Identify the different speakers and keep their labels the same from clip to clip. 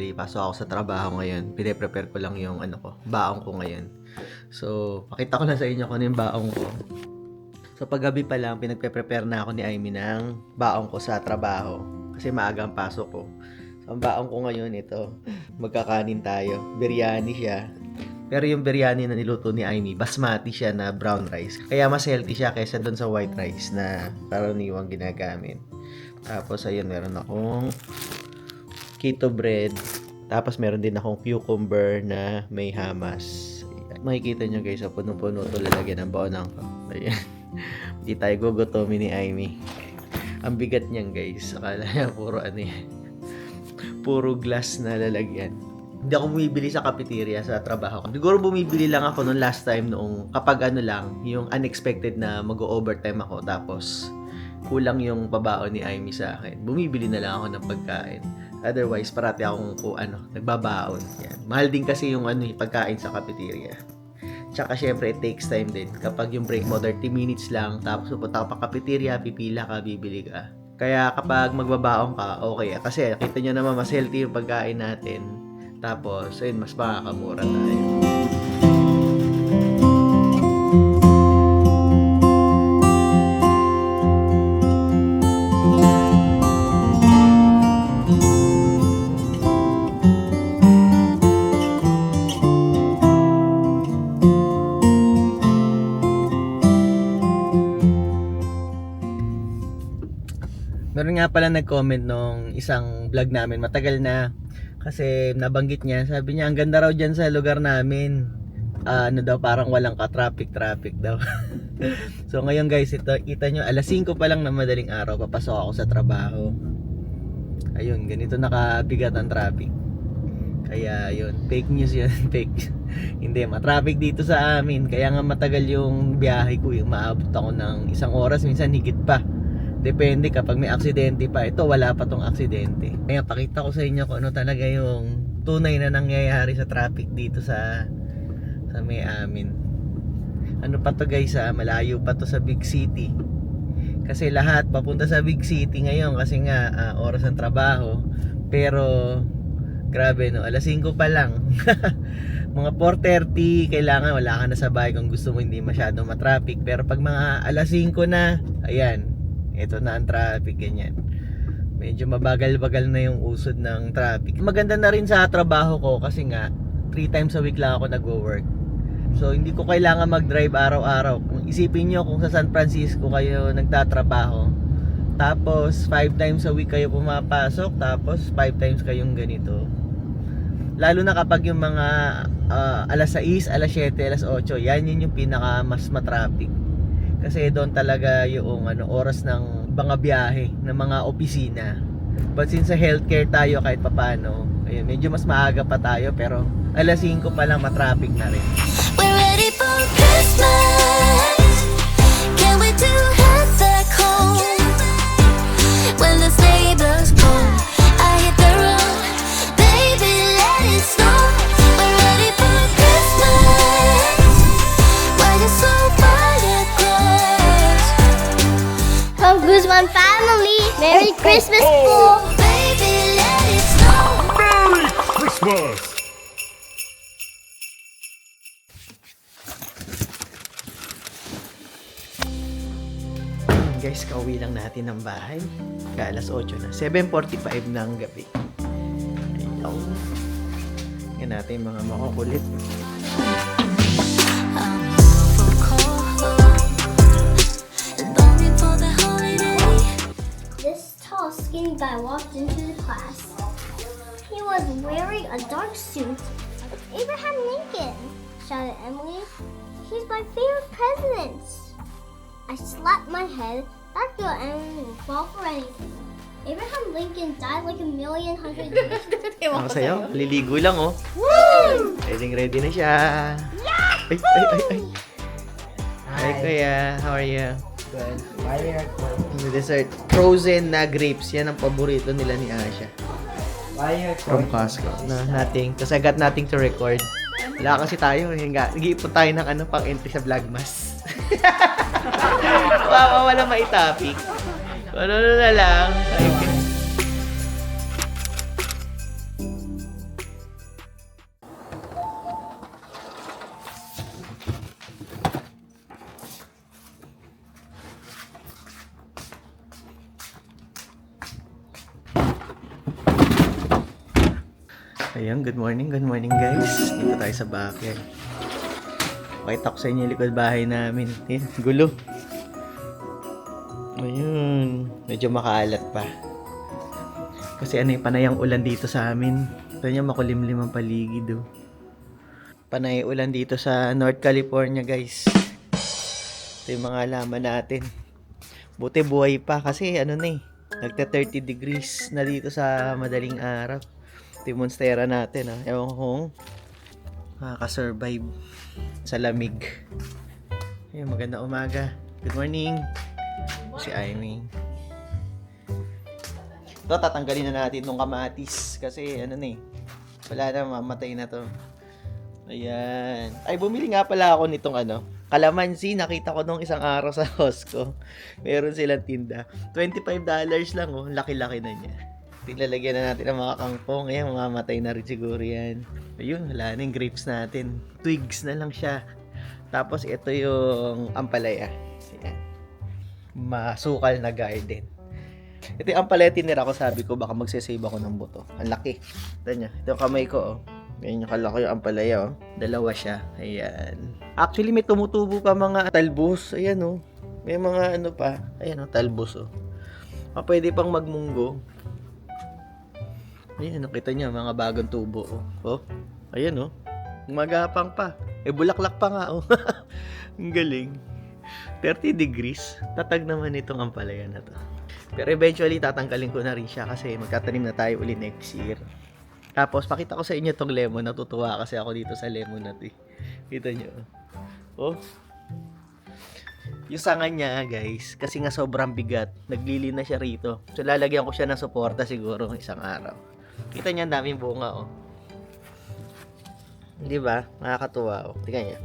Speaker 1: kasi pasok ako sa trabaho ngayon. Pine-prepare ko lang yung ano ko, baong ko ngayon. So, pakita ko lang sa inyo kung ano yung baong ko. So, paggabi pa lang, pinagpe-prepare na ako ni Amy ng baong ko sa trabaho. Kasi maaga ang pasok ko. So, ang baong ko ngayon, ito. Magkakanin tayo. Biryani siya. Pero yung biryani na niluto ni Amy, basmati siya na brown rice. Kaya mas healthy siya kaysa doon sa white rice na karaniwang ginagamit. Tapos, ayun, meron akong keto bread. Tapos, meron din akong cucumber na may hamas. Makikita nyo guys, sa puno-puno ito lalagyan ng baonang ko. Ayan. Hindi tayo gugutomin ni Amy. Ang bigat niyan guys. Akala niya puro ano. Puro glass na lalagyan. Hindi ako bumibili sa cafeteria sa trabaho ko. Siguro bumibili lang ako noong last time noong kapag ano lang, yung unexpected na mag-overtime ako tapos kulang yung pabaon ni Amy sa akin. Bumibili na lang ako ng pagkain. Otherwise, parati akong kung ano, nagbabaon. Yan. Mahal din kasi yung ano, yung pagkain sa cafeteria. Tsaka syempre, it takes time din. Kapag yung break mo, 30 minutes lang, tapos pupunta ka pa cafeteria, pipila ka, bibili ka. Kaya kapag magbabaon ka, okay. Kasi kita nyo naman, mas healthy yung pagkain natin. Tapos, ayun, mas makakamura tayo. Pala nag-comment nung isang vlog namin, matagal na. Kasi nabanggit niya, sabi niya, ang ganda raw dyan sa lugar namin. Ah, ano daw, parang walang ka-traffic-traffic daw. so ngayon guys, ito, kita nyo, alas 5 pa lang na madaling araw, papasok ako sa trabaho. Ayun, ganito nakabigat ang traffic. Kaya yun, fake news yun, fake. Hindi, matraffic dito sa amin. Kaya nga matagal yung biyahe ko, yung maabot ako ng isang oras, minsan higit pa. Depende kapag may aksidente pa. Ito wala pa tong aksidente. Kaya pakita ko sa inyo kung ano talaga yung tunay na nangyayari sa traffic dito sa sa may amin. Ano pa to guys ha? Malayo pa to sa big city. Kasi lahat papunta sa big city ngayon kasi nga ah, oras ng trabaho. Pero grabe no, alas 5 pa lang. mga 4.30, kailangan wala ka na sa bahay kung gusto mo hindi masyadong matraffic. Pero pag mga alas 5 na, ayan, ito na ang traffic, ganyan. Medyo mabagal-bagal na yung usod ng traffic. Maganda na rin sa trabaho ko kasi nga, 3 times a week lang ako nagwo-work. So, hindi ko kailangan mag-drive araw-araw. Kung isipin nyo kung sa San Francisco kayo nagtatrabaho, tapos 5 times a week kayo pumapasok, tapos 5 times kayong ganito. Lalo na kapag yung mga ah, alas 6, alas 7, alas 8, yan yun yung pinaka mas matraffic. Kasi doon talaga yung ano, oras ng mga biyahe, ng mga opisina. But since sa healthcare tayo kahit papano, ayun, medyo mas maaga pa tayo pero alas 5 pa lang matraffic na rin.
Speaker 2: We're ready for Christmas. Can't wait to
Speaker 1: natin ng bahay. Ka alas 8 na. 7.45 ng gabi. Natin mga makukulit.
Speaker 3: This tall, skinny guy walked into the class. He was wearing a dark suit Abraham Lincoln, shouted Emily. He's my favorite president. I slapped my head. Emily will fall for anything. Abraham Lincoln died like a million hundred years.
Speaker 1: Ako sa'yo, liligo lang oh. Woo! Ready ready na siya. Ay, ay, ay, ay. Hi, kuya. How are you?
Speaker 4: Good. Fire.
Speaker 1: Yung dessert. Frozen na grapes. Yan ang paborito nila ni Asha.
Speaker 4: Fire.
Speaker 1: From Costco. Na nating, kasi I got nothing to record. Wala kasi tayo. Hinga. Nag-iipon tayo ng ano pang entry sa Vlogmas. Wow, wala may topic. Ano na lang. Ayan, good morning, good morning guys. Dito tayo sa backyard. Pakita ko sa inyo yung likod bahay namin. Ayun, gulo. Ayun, medyo makaalat pa. Kasi ano yung panayang ulan dito sa amin. Ito niya makulimlim ang paligid oh. Panay ulan dito sa North California guys. Ito yung mga halaman natin. Buti buhay pa kasi ano na eh. Nagta 30 degrees na dito sa madaling araw. Ito yung monstera natin ah. Ewan ko makakasurvive sa lamig. Ayun, maganda umaga. Good morning. Si Amy. Ito, tatanggalin na natin tong kamatis. Kasi ano na eh. Wala na, mamatay na to. Ayan. Ay, bumili nga pala ako nitong ano. Kalamansi, nakita ko nung isang araw sa Costco. Meron silang tinda. $25 lang oh. Laki-laki na niya. Tilalagyan na natin ang mga kangkong. Ayan, mamamatay na rin siguro yan. Ayun, wala na yung grapes natin. Twigs na lang siya. Tapos ito yung ampalaya. Ayan. Masukal na garden. Ito yung ampalaya tinira ko. Sabi ko, baka magsasave ako ng buto. Ang laki. Ito niya. Ito yung kamay ko, oh. Ganyan yung kalaki yung ampalaya, oh. Dalawa siya. Ayan. Actually, may tumutubo pa mga talbos. Ayan, oh. May mga ano pa. Ayan, oh, talbos, oh. Ah, pwede pang magmunggo. Ayan, nakita niyo, mga bagong tubo, oh. Oh, ayan, oh. Magapang pa. Eh, bulaklak pa nga, oh. Ang galing. 30 degrees. Tatag naman itong ampalaya na to. Pero eventually, tatanggalin ko na rin siya kasi magtatanim na tayo uli next year. Tapos, pakita ko sa inyo tong lemon. Natutuwa kasi ako dito sa lemon na to. eh. Kita nyo. Oh. Yung sanga niya, guys, kasi nga sobrang bigat, naglili na siya rito. So, lalagyan ko siya ng suporta siguro isang araw. Kita niya, ang daming bunga, oh. Di ba? Nakakatuwa, oh. Tingnan niya.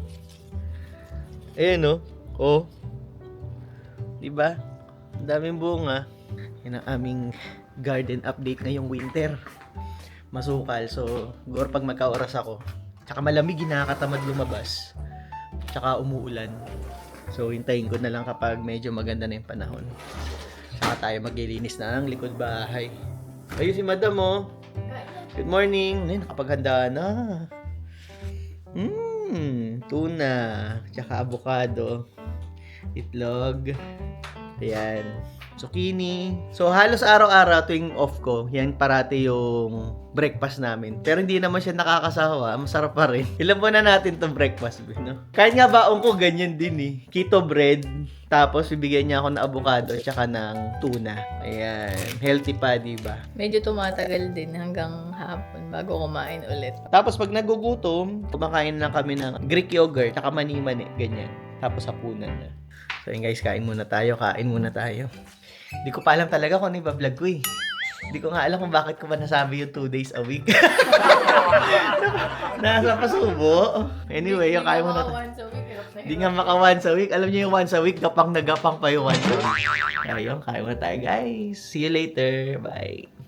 Speaker 1: Ayan, oh. Oh. Di ba? Ang daming bunga. Yan ang aming garden update ngayong winter. Masukal. So, siguro pag magka-oras ako, tsaka malamig, nakakatamad lumabas. Tsaka umuulan. So, hintayin ko na lang kapag medyo maganda na yung panahon. Saka tayo maglilinis na ng likod bahay. Ayun si madam, oh. Good morning. Ay, nakapaghanda na. Mmm, tuna. Tsaka avocado. Itlog. Ayan. Zucchini. So, halos araw-araw tuwing off ko, yan parati yung breakfast namin. Pero hindi naman siya nakakasawa. Masarap pa rin. Ilan po na natin tong breakfast, no? Kahit nga baong ko, ganyan din eh. Keto bread. Tapos, bibigyan niya ako ng avocado at saka ng tuna. Ayan. Healthy pa, di ba?
Speaker 5: Medyo tumatagal din hanggang hapon bago kumain ulit.
Speaker 1: Tapos pag nagugutom, kumakain lang kami ng Greek yogurt, tsaka mani-mani, ganyan. Tapos hapunan na. So yun guys, kain muna tayo, kain muna tayo. Hindi ko pa alam talaga kung ano yung vlog ko eh. Hindi ko nga alam kung bakit ko ba nasabi yung 2 days a week. Nasa pasubo. Anyway, yung kain muna tayo.
Speaker 5: once a week, hirap na
Speaker 1: Hindi nga maka once a week. Alam niyo yung once a week, gapang na gapang pa yung once a week. Ayun, kain muna tayo guys. See you later. Bye.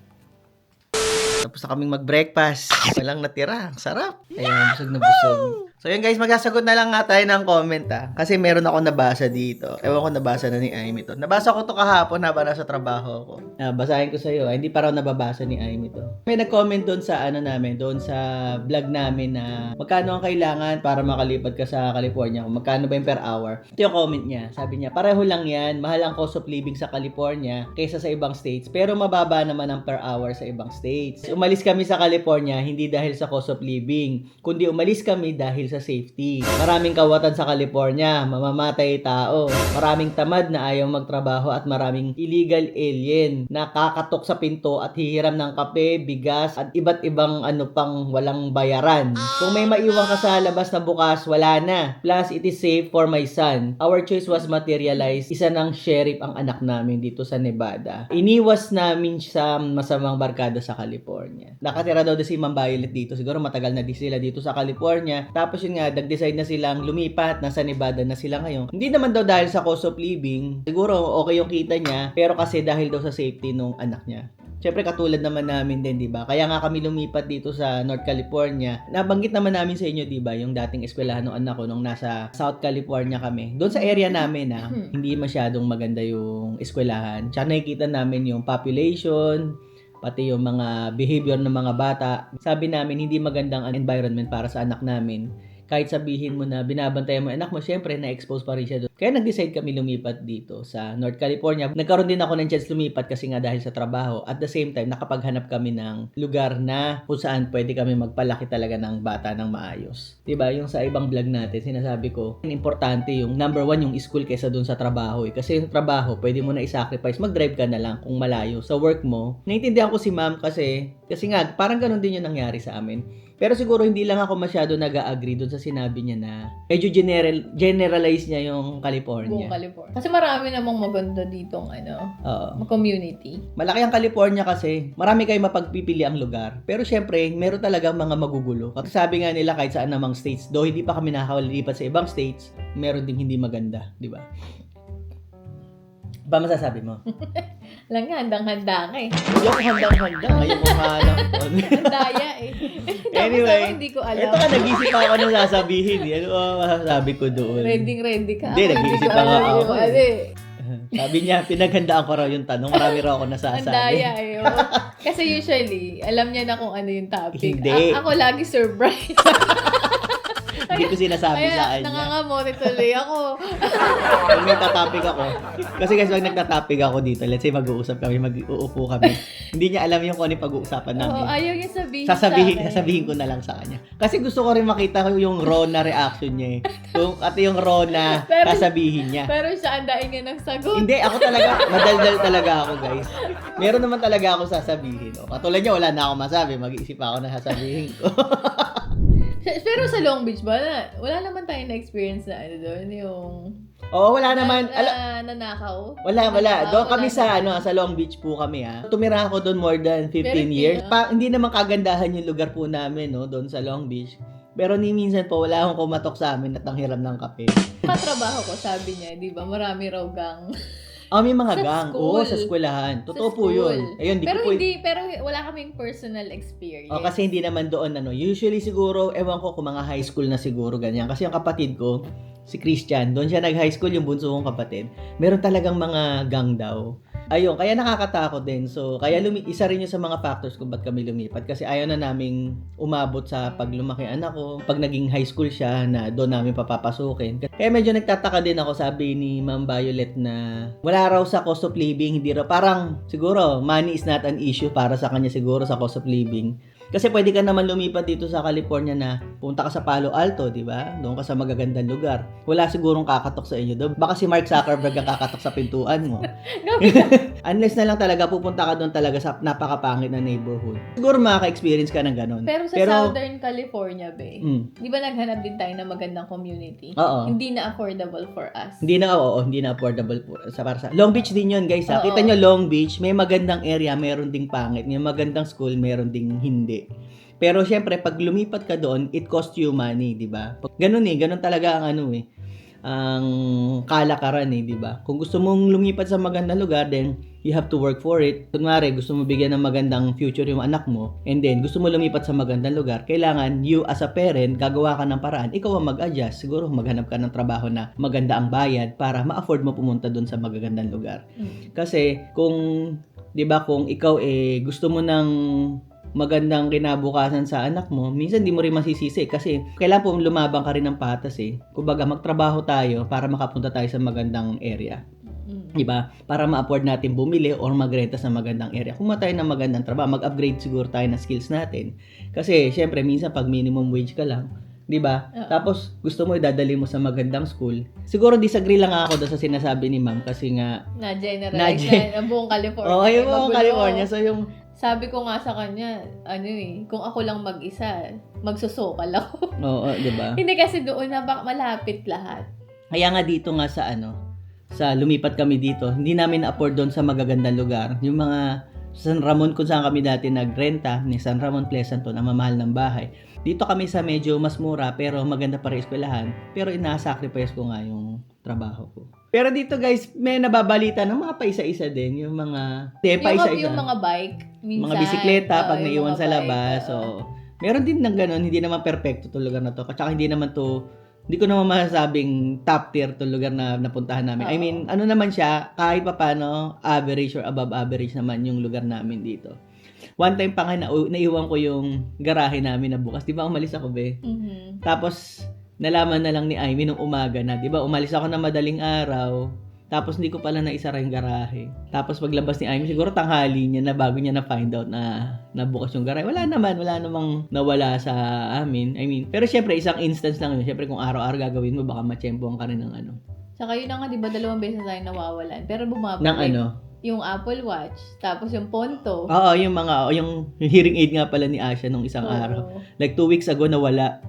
Speaker 1: Tapos na kaming mag-breakfast. Walang natira. Sarap. Ayun, busog na busog. So yun guys, magsasagot na lang nga tayo ng comment ah. Kasi meron ako nabasa dito. Ewan ko nabasa na ni Amy to. Nabasa ko to kahapon habang nasa trabaho ko. Ah, basahin ko sa iyo. Hindi pa raw nababasa ni Amy to. May nag-comment doon sa ano namin, doon sa vlog namin na magkano ang kailangan para makalipad ka sa California. Magkano ba yung per hour. Ito yung comment niya. Sabi niya, pareho lang yan. Mahal ang cost of living sa California kaysa sa ibang states. Pero mababa naman ang per hour sa ibang states. Umalis kami sa California hindi dahil sa cost of living, kundi umalis kami dahil sa safety. Maraming kawatan sa California, mamamatay tao. Maraming tamad na ayaw magtrabaho at maraming illegal alien na kakatok sa pinto at hihiram ng kape, bigas at iba't ibang ano pang walang bayaran. Kung may maiwan ka sa labas na bukas, wala na. Plus, it is safe for my son. Our choice was materialized. Isa ng sheriff ang anak namin dito sa Nevada. Iniwas namin sa masamang barkada sa California. Nakatira daw si Ma'am Violet dito. Siguro matagal na din sila dito sa California. Tapos yun nga, nag-decide na silang lumipat. Nasa Nevada na sila ngayon. Hindi naman daw dahil sa cost of living. Siguro okay yung kita niya. Pero kasi dahil daw sa safety nung anak niya. Siyempre katulad naman namin din, 'di ba? Kaya nga kami lumipat dito sa North California. Nabanggit naman namin sa inyo, 'di ba, yung dating eskwelahan ng anak ko nung nasa South California kami. Doon sa area namin na hindi masyadong maganda yung eskwelahan. Tsaka nakikita namin yung population, pati yung mga behavior ng mga bata. Sabi namin, hindi magandang environment para sa anak namin. Kahit sabihin mo na binabantayan mo anak mo, syempre na-expose pa rin siya doon. Kaya nag-decide kami lumipat dito sa North California. Nagkaroon din ako ng chance lumipat kasi nga dahil sa trabaho. At the same time, nakapaghanap kami ng lugar na kung saan pwede kami magpalaki talaga ng bata ng maayos. ba Yung sa ibang vlog natin, sinasabi ko, importante yung number one yung school kaysa dun sa trabaho. Eh. Kasi yung trabaho, pwede mo na i-sacrifice. Mag-drive ka na lang kung malayo. Sa work mo, naiintindihan ko si ma'am kasi, kasi nga, parang ganun din yung nangyari sa amin. Pero siguro hindi lang ako masyado nag-agree dun sa sinabi niya na medyo general, generalize niya yung
Speaker 5: Buong
Speaker 1: California.
Speaker 5: California. Kasi marami namang maganda ditong ano,
Speaker 1: Oo.
Speaker 5: community.
Speaker 1: Malaki ang California kasi marami kayong mapagpipili ang lugar. Pero syempre, meron talagang mga magugulo. Kasi sabi nga nila kahit saan namang states, though hindi pa kami nakakalipat sa ibang states, meron ding hindi maganda, di ba? Ba masasabi mo?
Speaker 5: Lang nga, handang-handa ka eh.
Speaker 1: Yung handang-handa, ngayon mo nga lang.
Speaker 5: Handaya eh. Tapos
Speaker 1: Anyway,
Speaker 5: ako hindi ko alam.
Speaker 1: Ito ka, nag-isip ako ng sasabihin. eh. Ano ang masasabi ko doon?
Speaker 5: Ready, ready ka.
Speaker 1: Hindi,
Speaker 5: Ako, ko alam
Speaker 1: ako eh.
Speaker 5: ano eh.
Speaker 1: Sabi niya, pinaghandaan ko raw yung tanong. Marami raw ako nasasabi.
Speaker 5: Handaya eh. oh. Kasi usually, alam niya na kung ano yung topic.
Speaker 1: Hindi.
Speaker 5: A- ako lagi surprise.
Speaker 1: Hindi ko sinasabi sa
Speaker 5: Kaya
Speaker 1: kanya.
Speaker 5: nangangamote tuloy ako.
Speaker 1: Pag nagtatopic ako, kasi guys, pag nagtatopic ako dito, let's say mag-uusap kami, mag-uupo kami, hindi niya alam yung kung ano yung pag-uusapan
Speaker 5: Oo,
Speaker 1: namin.
Speaker 5: ayaw niya sabihin
Speaker 1: sasabihin,
Speaker 5: sa akin.
Speaker 1: sasabihin ko na lang sa kanya. Kasi gusto ko rin makita ko yung raw na reaction niya eh. Kung, at yung raw na
Speaker 5: Pero-
Speaker 1: sasabihin niya.
Speaker 5: Pero siya, andain niya ng sagot.
Speaker 1: Hindi, ako talaga, madaldal talaga ako, guys. Meron naman talaga ako sasabihin. O, katulad niya, wala na ako masabi. Mag-iisip ako na sasabihin ko.
Speaker 5: Pero sa Long Beach ba, na, wala naman tayo na-experience na ano doon, yung...
Speaker 1: Oo, wala naman.
Speaker 5: Na, na, nanakaw.
Speaker 1: Wala, wala.
Speaker 5: Nanakaw,
Speaker 1: Doon kami sa ano, sa Long Beach po kami ah. Tumira ako doon more than 15
Speaker 5: Very
Speaker 1: years.
Speaker 5: ah.
Speaker 1: Pa, hindi naman kagandahan yung lugar po namin, no, doon sa Long Beach. Pero ni minsan po wala akong kumatok sa amin at ang hiram ng kape.
Speaker 5: Katrabaho ko, sabi niya, di ba, marami raw gang.
Speaker 1: Ah, may mga
Speaker 5: Sa
Speaker 1: gang.
Speaker 5: school.
Speaker 1: Oo, sa eskwelahan. Totoo
Speaker 5: Sa
Speaker 1: po yun. Ayun, di
Speaker 5: pero
Speaker 1: ko po
Speaker 5: hindi, pero wala kaming personal experience.
Speaker 1: Oh, kasi hindi naman doon ano. Usually siguro, ewan ko kung mga high school na siguro ganyan. Kasi yung kapatid ko, si Christian, doon siya nag-high school yung bunso kong kapatid. Meron talagang mga gang daw. Ayun, kaya nakakatakot din. So, kaya lumi- isa rin yun sa mga factors kung ba't kami lumipat. Kasi ayaw na naming umabot sa pag lumaki anak ko. Pag naging high school siya, na doon namin papapasukin. Kaya medyo nagtataka din ako, sabi ni Ma'am Violet na wala raw sa cost of living, hindi raw. Parang, siguro, money is not an issue para sa kanya siguro sa cost of living. Kasi pwede ka naman lumipat dito sa California na punta ka sa Palo Alto, di ba? Doon ka sa magagandang lugar. Wala sigurong kakatok sa inyo doon. Baka si Mark Zuckerberg ang kakatok sa pintuan mo. Unless na lang talaga pupunta ka doon talaga sa napakapangit na neighborhood. Siguro makaka-experience ka ng ganun.
Speaker 5: Pero sa Southern California, be,
Speaker 1: Mm,
Speaker 5: di ba naghanap din tayo ng magandang community?
Speaker 1: oo.
Speaker 5: Hindi na affordable for us.
Speaker 1: Hindi na, oo, hindi na affordable po sa para sa Long Beach din yun, guys. Ha?
Speaker 5: Oo.
Speaker 1: Kita nyo, Long Beach, may magandang area, meron ding pangit. May magandang school, meron ding hindi. Pero syempre, pag lumipat ka doon, it costs you money, di ba? Ganun eh, ganun talaga ang ano eh, ang kalakaran eh, di ba? Kung gusto mong lumipat sa magandang lugar, then you have to work for it. Kunwari, gusto mo bigyan ng magandang future yung anak mo, and then gusto mo lumipat sa magandang lugar, kailangan you as a parent, gagawa ka ng paraan, ikaw ang mag-adjust. Siguro maghanap ka ng trabaho na maganda ang bayad para ma-afford mo pumunta doon sa magagandang lugar.
Speaker 5: Mm.
Speaker 1: Kasi kung 'di ba kung ikaw eh gusto mo ng magandang kinabukasan sa anak mo, minsan di mo rin masisisi kasi kailangan po lumabang ka rin ng patas eh. Kumbaga magtrabaho tayo para makapunta tayo sa magandang area.
Speaker 5: Mm.
Speaker 1: Di ba? Para ma-afford natin bumili or magrenta sa magandang area. Kung tayo ng magandang trabaho, mag-upgrade siguro tayo ng skills natin. Kasi, syempre, minsan pag minimum wage ka lang, di ba? Tapos, gusto mo idadali mo sa magandang school. Siguro disagree lang ako doon sa sinasabi ni ma'am kasi nga, Na-
Speaker 5: na, ang buong California.
Speaker 1: oh, yung
Speaker 5: magulo.
Speaker 1: California. So, yung,
Speaker 5: Sabi ko nga sa kanya, ano eh, kung ako lang mag-isa, magsusukal ako.
Speaker 1: oo, di ba?
Speaker 5: Hindi kasi doon na bak malapit lahat.
Speaker 1: Kaya nga dito nga sa ano, sa lumipat kami dito, hindi namin na-afford doon sa magagandang lugar. Yung mga San Ramon kung saan kami dati nagrenta, ni San Ramon Pleasanton, ang mamahal ng bahay. Dito kami sa medyo mas mura pero maganda pa rin eskwelahan. Pero ina-sacrifice ko nga yung trabaho ko. Pero dito guys, may nababalita ng mga paisa-isa din. Yung mga,
Speaker 5: Yung,
Speaker 1: paisa-isa.
Speaker 5: yung mga bike, minsan.
Speaker 1: mga bisikleta
Speaker 5: oo,
Speaker 1: pag
Speaker 5: yung
Speaker 1: naiwan sa
Speaker 5: bike,
Speaker 1: labas.
Speaker 5: oo.
Speaker 1: So, meron din ng ganun, hindi naman perfecto to lugar na to. Tsaka hindi naman to, hindi ko naman masasabing top tier to lugar na napuntahan namin. I
Speaker 5: Oo.
Speaker 1: mean, ano naman siya, kahit pa paano, average or above average naman yung lugar namin dito. One time pa nga na, naiwan ko yung garahe namin na bukas. Di ba umalis ako, be?
Speaker 5: Mhm.
Speaker 1: Tapos, nalaman na lang ni Amy nung umaga na, di ba, umalis ako na madaling araw, tapos hindi ko pala naisara yung garahe. Tapos paglabas ni Amy, siguro tanghali niya na bago niya na-find out na nabukas yung garahe. Wala naman, wala namang nawala sa amin. I mean, pero syempre, isang instance lang yun. Syempre, kung araw-araw gagawin mo, baka machempoan ka rin ng ano.
Speaker 5: Saka yun na nga, di ba, dalawang beses na tayo nawawalan. Pero bumabalik.
Speaker 1: Ng ano.
Speaker 5: Yung Apple Watch, tapos yung Ponto.
Speaker 1: Oo, yung mga, yung hearing aid nga pala ni Asha nung isang
Speaker 5: Oo.
Speaker 1: araw. Like two weeks ago, nawala.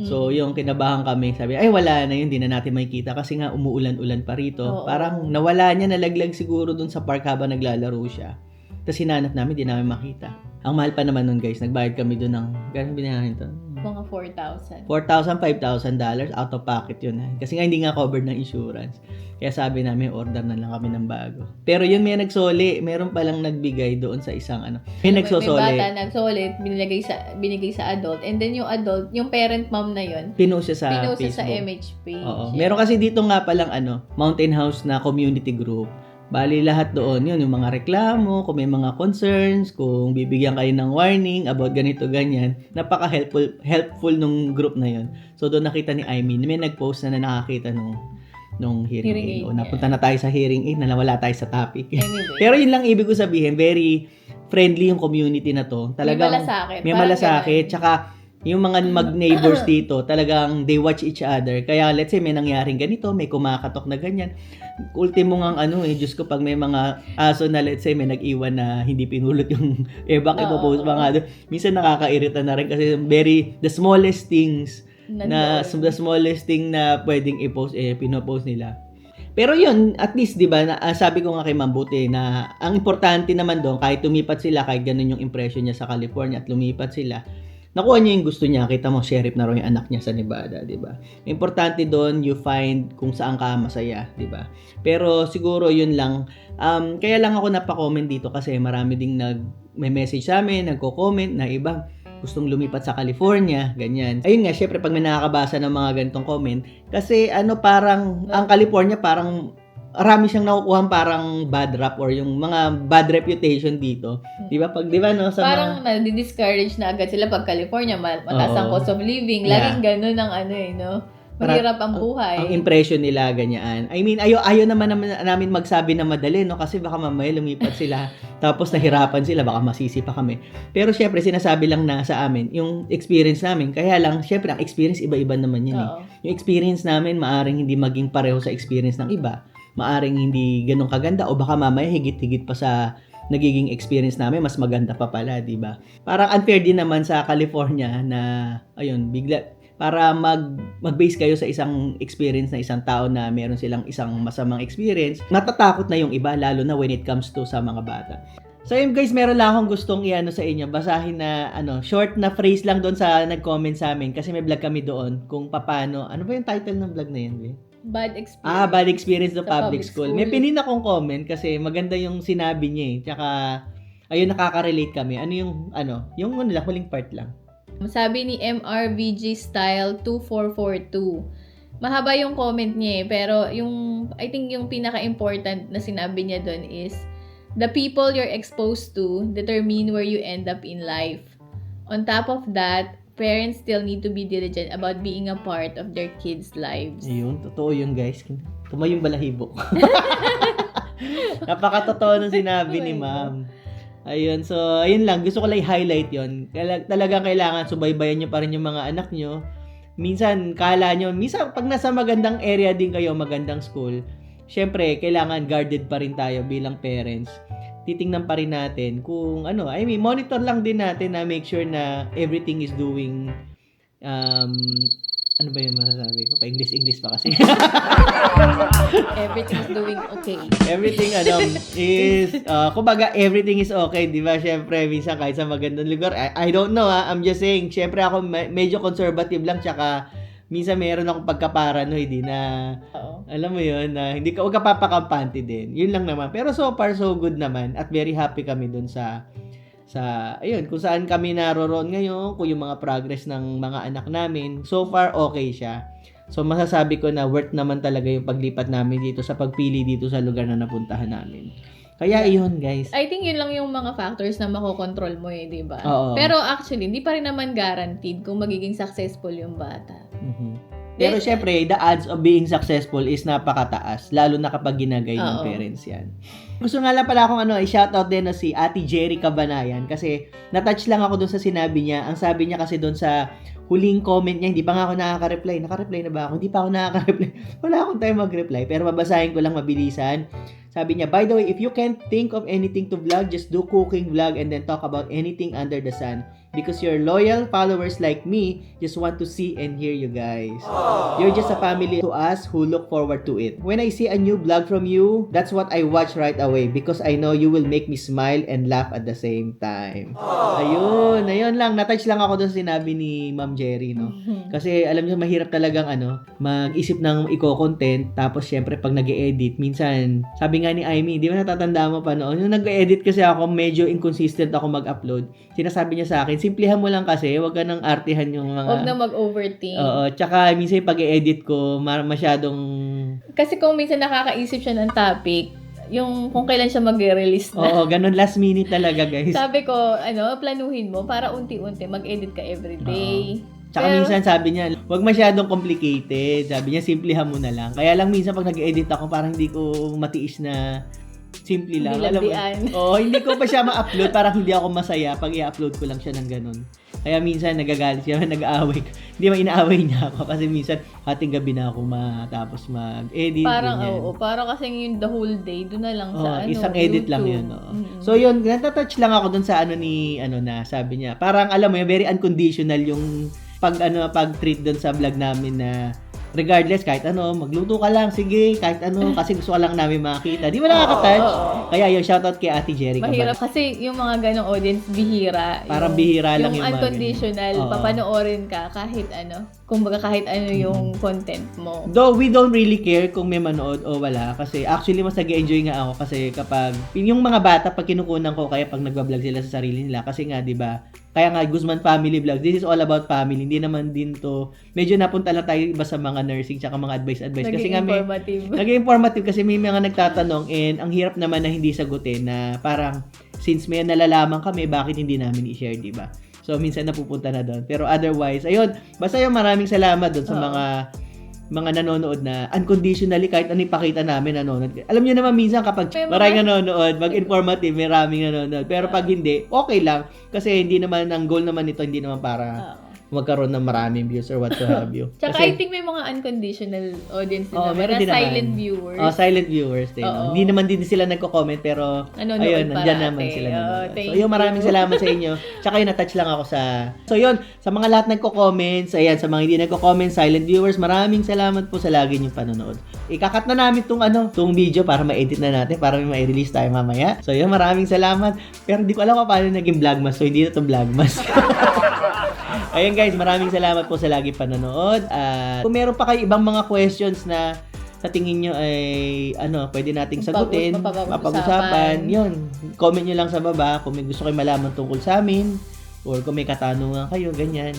Speaker 1: So,
Speaker 5: Mm.
Speaker 1: yung kinabahan kami, sabi, ay wala na yun, hindi na natin makikita kasi nga umuulan-ulan pa rito.
Speaker 5: Oo.
Speaker 1: Parang nawala niya, nalaglag siguro dun sa park habang naglalaro siya. Tapos hinanap namin, di namin makita. Ang mahal pa naman nun guys, nagbayad kami dun ng, gano'n binayahin to?
Speaker 5: Mga 4,000.
Speaker 1: 4,000, 5,000 dollars out of pocket yun. eh. Kasi nga hindi nga covered ng insurance. Kaya sabi namin, order na lang kami ng bago. Pero yun may nagsoli, meron palang nagbigay doon sa isang ano. May
Speaker 5: May
Speaker 1: nagsosoli.
Speaker 5: bata nagsulit, binigay sa binigay sa adult. And then yung adult, yung parent mom na yun,
Speaker 1: Pinost siya sa
Speaker 5: pinost siya sa
Speaker 1: Facebook.
Speaker 5: MH page.
Speaker 1: Oo.
Speaker 5: Yeah.
Speaker 1: Meron kasi dito nga palang ano, Mountain House na community group. Bali lahat doon, yun, yung mga reklamo, kung may mga concerns, kung bibigyan kayo ng warning about ganito, ganyan. Napaka-helpful helpful nung group na yun. So doon nakita ni Amy, may nag-post na na nakakita nung nung hearing,
Speaker 5: Hearing
Speaker 1: aid. O napunta na tayo sa hearing aid, na nawala tayo sa topic.
Speaker 5: Anyway.
Speaker 1: Pero yun lang ibig ko sabihin, very friendly yung community na to. Talagang
Speaker 5: may malasakit.
Speaker 1: may
Speaker 5: Parang
Speaker 1: malasakit.
Speaker 5: ganun.
Speaker 1: Tsaka, yung mga mag-neighbors dito, talagang they watch each other. Kaya, let's say, may nangyaring ganito, may kumakatok na ganyan. Ultimo nga ano eh, Diyos ko, pag may mga aso na, let's say, may nag-iwan na hindi pinulot yung airbag,
Speaker 5: Oo.
Speaker 1: ipopost pa nga doon. Minsan nakakairita na rin kasi very, the smallest things na
Speaker 5: Nandoon.
Speaker 1: the smallest thing na pwedeng i-post, eh, pinopost nila. Pero yun, at least, di ba, na, ah, sabi ko nga kay Mambuti na ang importante naman doon, kahit lumipat sila, kahit ganun yung impression niya sa California at lumipat sila, nakuha niya yung gusto niya. Kita mo, sheriff na raw yung anak niya sa Nevada, di ba? Importante doon, you find kung saan ka masaya, di ba? Pero siguro yun lang. Um, kaya lang ako napa-comment dito kasi marami ding nag may message sa amin, nagko-comment na iba gustong lumipat sa California, ganyan. Ayun nga, syempre pag may nakakabasa ng mga ganitong comment, kasi ano parang, ang California parang marami siyang nakukuha parang bad rap or yung mga bad reputation dito. Di ba? Pag, di ba, no? Sa
Speaker 5: Parang
Speaker 1: mga,
Speaker 5: na-discourage na agad sila pag California, ma- mataas ang cost of living.
Speaker 1: Yeah.
Speaker 5: Laging ganun ang ano eh, no? Mahirap ang buhay.
Speaker 1: ang impression nila, ganyan. I mean, ayaw, ayaw naman, naman namin magsabi na madali, no? Kasi baka mamaya lumipat sila, tapos nahirapan sila, baka masisi pa kami. Pero syempre, sinasabi lang na sa amin, yung experience namin, kaya lang, syempre, ang experience iba-iba naman yun eh.
Speaker 5: Oo.
Speaker 1: Yung experience namin, maaring hindi maging pareho sa experience ng iba. Maaring hindi ganun kaganda o baka mamaya higit-higit pa sa nagiging experience namin, mas maganda pa pala, di ba? Parang unfair din naman sa California na, ayun, bigla, para mag, mag-base kayo sa isang experience na isang tao na meron silang isang masamang experience, natatakot na yung iba, lalo na when it comes to sa mga bata. So yun guys, meron lang akong gustong iano sa inyo, basahin na ano, short na phrase lang doon sa nag-comment sa amin kasi may vlog kami doon kung paano, ano ba yung title ng vlog na yun, Be?
Speaker 5: Bad experience.
Speaker 1: Ah, bad experience Sa public,
Speaker 5: public
Speaker 1: school.
Speaker 5: school.
Speaker 1: May pinin akong comment kasi maganda yung sinabi niya eh. Tsaka, ayun, nakaka-relate kami. Ano yung, ano, yung ano lang, huling part lang.
Speaker 5: Sabi ni MRVG Style 2442. Mahaba yung comment niya eh, pero yung, I think yung pinaka-important na sinabi niya doon is, the people you're exposed to determine where you end up in life. On top of that, parents still need to be diligent about being a part of their kids' lives.
Speaker 1: Ayun, totoo yun guys. Tumayong balahibo. Napaka-totoo nung sinabi ni ma'am. Ayun, so ayun lang. Gusto ko lang i-highlight yun. Talagang kailangan subaybayan nyo pa rin yung mga anak nyo. Minsan, kala nyo, minsan pag nasa magandang area din kayo, magandang school, syempre, kailangan guarded pa rin tayo bilang parents. Titingnan pa rin natin kung ano, I mean, monitor lang din natin na make sure na everything is doing um, ano ba yung masasabi ko? Pa-English-English pa kasi.
Speaker 5: Everything is doing okay.
Speaker 1: everything ano is uh, kumbaga everything is okay, 'di ba? Syempre minsan kahit sa magandang lugar, I, I don't know ah, I'm just saying, syempre ako me- medyo conservative lang tsaka minsan meron akong pagkaparanoid din na
Speaker 5: Oo.
Speaker 1: alam mo 'yun na hindi ka wag ka papakampante din. 'Yun lang naman. Pero so far so good naman at very happy kami dun sa sa ayun kung saan kami naroroon ngayon, kung yung mga progress ng mga anak namin. So far okay siya. So masasabi ko na worth naman talaga yung paglipat namin dito sa pagpili dito sa lugar na napuntahan namin. Kaya yun, guys.
Speaker 5: I think yun lang yung mga factors na makokontrol mo eh, di ba? Pero actually, hindi pa rin naman guaranteed kung magiging successful yung bata.
Speaker 1: Mhm. Pero syempre, the odds of being successful is napakataas, lalo na kapag ginagay ng parents yan. Gusto nga lang pala akong ano, i-shoutout din na si Ate Jerry Cabanayan kasi natouch lang ako dun sa sinabi niya. Ang sabi niya kasi dun sa huling comment niya, hindi pa nga ako nakaka-reply. Naka-reply na ba ako? Hindi pa ako nakaka-reply. Wala akong time mag-reply. Pero babasahin ko lang mabilisan. Sabi niya, by the way, if you can't think of anything to vlog, just do cooking vlog and then talk about anything under the sun. Because your loyal followers like me just want to see and hear you guys. You're just a family to us who look forward to it. When I see a new vlog from you, that's what I watch right away because I know you will make me smile and laugh at the same time. Ayun, ayun lang. Natouch lang ako doon sa sinabi ni Ma'am Jerry, no? Kasi alam niyo mahirap talagang ano, mag-isip ng iko-content tapos syempre pag nag edit minsan, sabi nga ni Amy, di ba natatanda mo pa noon, yung nag-edit kasi ako, medyo inconsistent ako mag-upload. Sinasabi niya sa akin, simplihan mo lang kasi, wag ka nang artihan yung mga
Speaker 5: Huwag na mag-overthink.
Speaker 1: Oo, tsaka minsan pag edit ko, ma- masyadong
Speaker 5: Kasi kung minsan nakakaisip siya ng topic, yung kung kailan siya mag-release na.
Speaker 1: Oo, ganun last minute talaga, guys.
Speaker 5: Sabi ko, ano, planuhin mo para unti-unti mag-edit ka everyday.
Speaker 1: Tsaka
Speaker 5: Pero-
Speaker 1: minsan sabi niya, wag masyadong complicated. Sabi niya, simplihan mo na lang. Kaya lang minsan pag nag-edit ako, parang hindi ko matiis na simple lang. Alam mo. Oo, hindi ko pa siya ma-upload. Parang hindi ako masaya pag i-upload ko lang siya ng ganun. Kaya minsan nagagalit siya, nag-aaway. Hindi man inaaway niya ako kasi minsan hating gabi na ako matapos mag-edit.
Speaker 5: Parang,
Speaker 1: ganyan.
Speaker 5: oo, parang kasi yung the whole day, doon na lang
Speaker 1: Oo,
Speaker 5: sa ano,
Speaker 1: isang edit lang
Speaker 5: YouTube.
Speaker 1: yun. oo.
Speaker 5: Mm-mm.
Speaker 1: So yun, natatouch lang ako dun sa ano ni, ano na, sabi niya. Parang alam mo very unconditional yung pag ano pag treat dun sa vlog namin na regardless kahit ano magluto ka lang sige kahit ano kasi gusto ka lang namin makita di ba nakaka-touch
Speaker 5: Oo.
Speaker 1: kaya yung shoutout kay Ate Jerry
Speaker 5: Mahirap
Speaker 1: Cabal.
Speaker 5: kasi yung mga ganong audience, bihira.
Speaker 1: Parang
Speaker 5: Yung-
Speaker 1: bihira lang yung mga
Speaker 5: unconditional.
Speaker 1: Oo.
Speaker 5: papanoorin ka kahit ano. Kumbaga kahit ano yung content mo.
Speaker 1: Though we don't really care kung may manood o wala kasi actually mas nag-enjoy nga ako kasi kapag yung mga bata pag kinukunan ko kaya pag nagba-vlog sila sa sarili nila kasi nga 'di ba kaya nga Guzman Family Vlogs this is all about family hindi naman din to medyo napunta lang tayo iba sa mga nursing tsaka mga advice advice kasi nga may
Speaker 5: informative.
Speaker 1: naging informative kasi may mga nagtatanong and ang hirap naman na hindi sagutin na parang since may nalalaman kami bakit hindi namin i-share 'di ba So minsan napupunta na doon. Pero otherwise, ayun, basta yung maraming salamat doon sa
Speaker 5: Oo.
Speaker 1: mga mga nanonood na unconditionally kahit ano ipakita namin nanonood. Alam niyo naman minsan kapag
Speaker 5: May mga-
Speaker 1: maraming nanonood, mag-informative, maraming nanonood. Pero pag hindi, okay lang kasi hindi naman ang goal naman nito hindi naman para
Speaker 5: Oo.
Speaker 1: Magkaroon ng maraming views or what have you.
Speaker 5: Tsaka
Speaker 1: Kasi-
Speaker 5: I think may mga unconditional audience din naman
Speaker 1: meron
Speaker 5: na
Speaker 1: din naman.
Speaker 5: silent viewers.
Speaker 1: Oh, silent viewers din.
Speaker 5: Oo.
Speaker 1: Hindi naman din sila nagko-comment pero
Speaker 5: Nanonood
Speaker 1: ayun,
Speaker 5: parate.
Speaker 1: naman sila.
Speaker 5: Thank
Speaker 1: so, yun, maraming salamat sa inyo. Tsaka yun, na-touch lang ako sa... So, yun, sa mga lahat nagko-comments, ayan, sa mga hindi nagko-comment, silent viewers, maraming salamat po sa lagi niyong panonood. Ikakat na namin tong ano, tong video para ma-edit na natin, para may ma-release tayo mamaya. So, yun, maraming salamat. Pero hindi ko alam kung paano naging vlogmas, so hindi na to vlogmas. Ayun guys, maraming salamat po sa lagi panonood. At kung meron pa kayo ibang mga questions na sa tingin nyo ay ano, pwede nating sagutin,
Speaker 5: Mapag-
Speaker 1: mapag-usapan, yun. Comment nyo lang sa baba kung may gusto kayo malaman tungkol sa amin or kung may katanungan kayo, ganyan.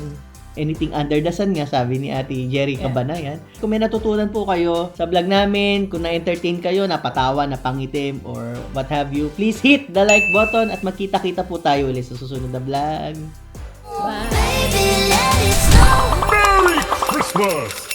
Speaker 1: Anything under the sun nga, sabi ni Ate Jerry
Speaker 5: Yeah.
Speaker 1: Cabanayan. Kung may natutunan po kayo sa vlog namin, kung na-entertain kayo, napatawa, napangitim, or what have you, please hit the like button at magkita-kita po tayo ulit sa susunod na vlog.
Speaker 5: Bye!
Speaker 6: Merry Christmas!